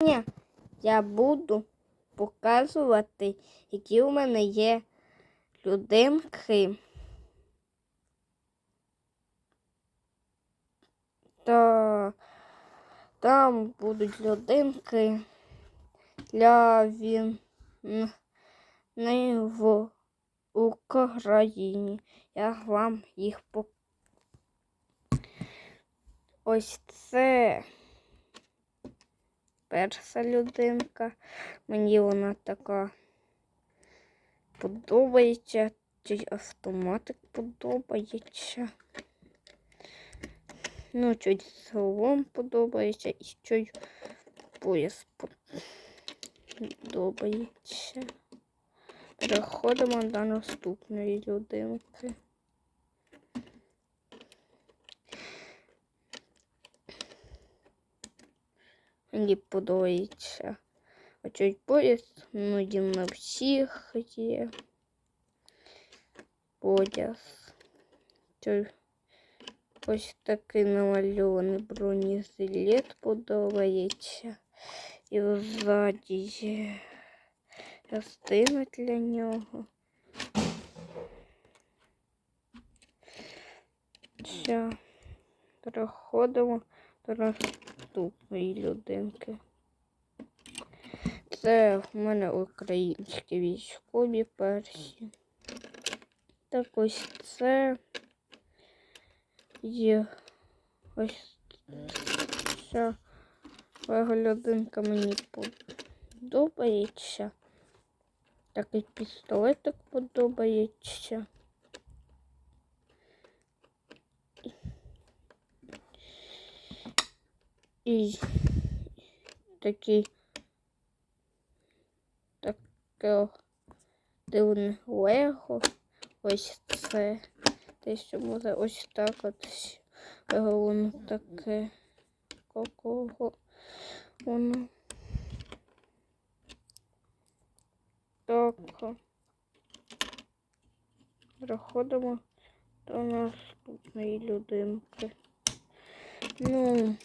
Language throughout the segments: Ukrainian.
Ні, я буду показувати, які у мене є людинки. Та там будуть людинки для війни в Україні. Я вам їх покажу. Ось це перша людинка. Мені вона така подобається. Цей автоматик подобається. Ну, чуть салон подобається і чуть пояс подобається. Переходимо до наступної людинки. Мені подобається. А чуть пояс, ну, він на всіх є. Пояс. Чуть ось такий намальований бронежилет подобається. І ззаді є частина для нього. Все. Переходимо до наступної людинки. Це в мене українські військові перші. Так ось це є ось ця людинка мені подобається. Такий пістолетик подобається. І такий таке дивне лего. Ось це. Те, що може ось так от воно таке. Какого воно. Так. Переходимо до наступної людинки. Ну,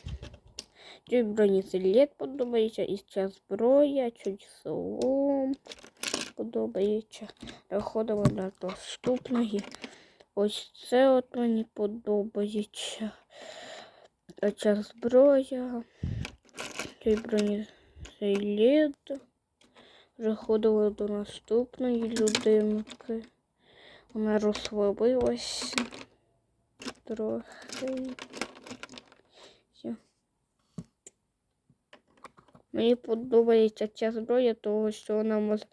чуть бронежилет подобається, і ця зброя, чуть солом подобається. Переходимо до наступної. Ось це от мені подобається. А ця зброя, цей бронежилет. Переходимо до наступної людинки. Вона розслабилася трохи. Все. Мені подобається ця зброя, тому що вона може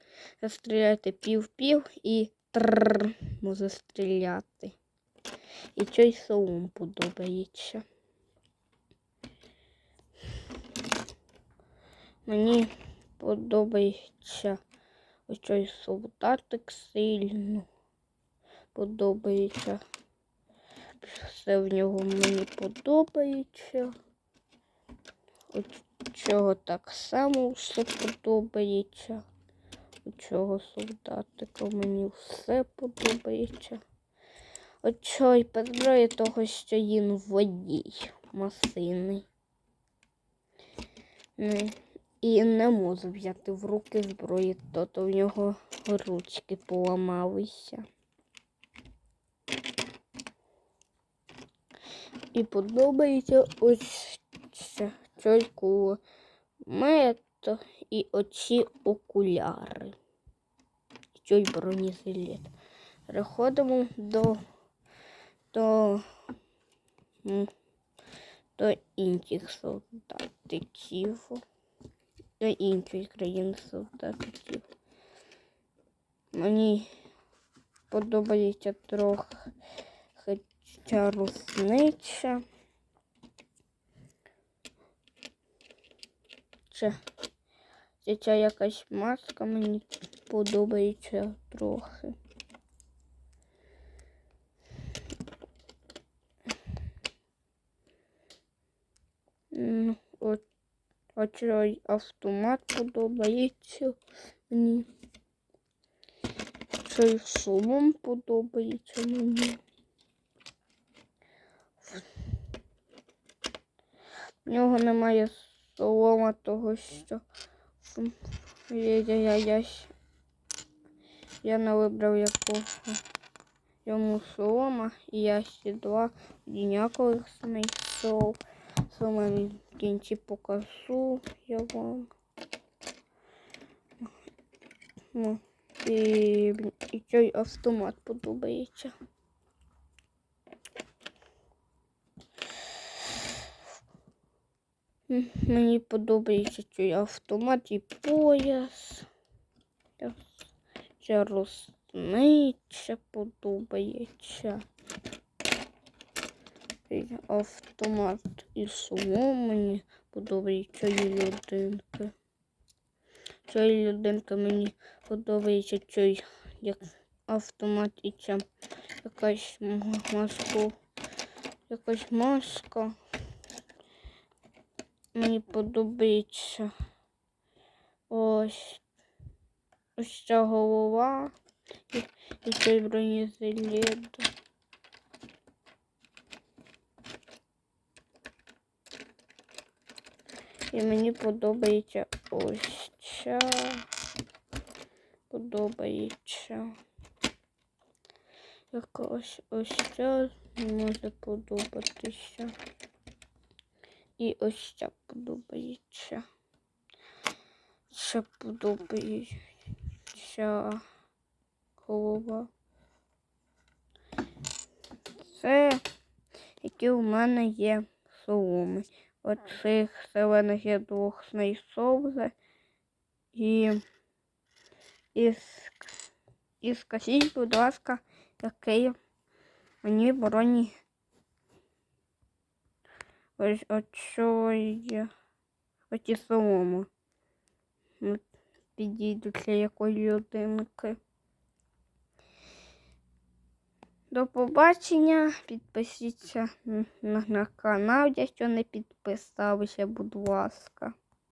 стріляти пів-пів і трррр може стріляти. І цей солом подобається. Мені подобається ось цей солдатик сильно. Подобається. Все в нього мені подобається. От чого так само все подобається. У цього солдатика мені все подобається. От чого й підбирає того, що він водій масивний. І не можу взяти в руки зброї, то, то в нього ручки поламалися. І подобається ось це цей кулемет і оці окуляри. Цей бронежилет. Переходимо до до, до інших солдатиків. До іншої країни солдатиків. Мені подобається трохи ця руснича. Це ця якась маска мені подобається трохи. Оцей автомат подобається мені. Цей шолом подобається мені. В нього немає солома того, що я, я, я, я, я не вибрав якого йому солома, і я ще два одинакових знайшов. Саме в кінці покажу я вам. І, і цей автомат подобається. Мені подобається цей автомат і пояс. Та Ця рушниця подобається. Автомат і солом мені подобається і людинки. Цей людинка мені подобається цей як автомат і ця якась маска. Якась маска. Мені подобається ось ось ця голова і, і цей бронежилет. І мені подобається ось ця. Подобається. Якось ось ця може подобатися. І ось ця подобається. Це подобається голова. Це які у мене є соломи. Оцих зелених я двох знайшов вже. І, і, і скажіть, будь ласка, який мені броні ось оцої оці соломи. Підійдуть якої людинки. До побачення. Підпишіться на, на канал, якщо не підписалися, будь ласка.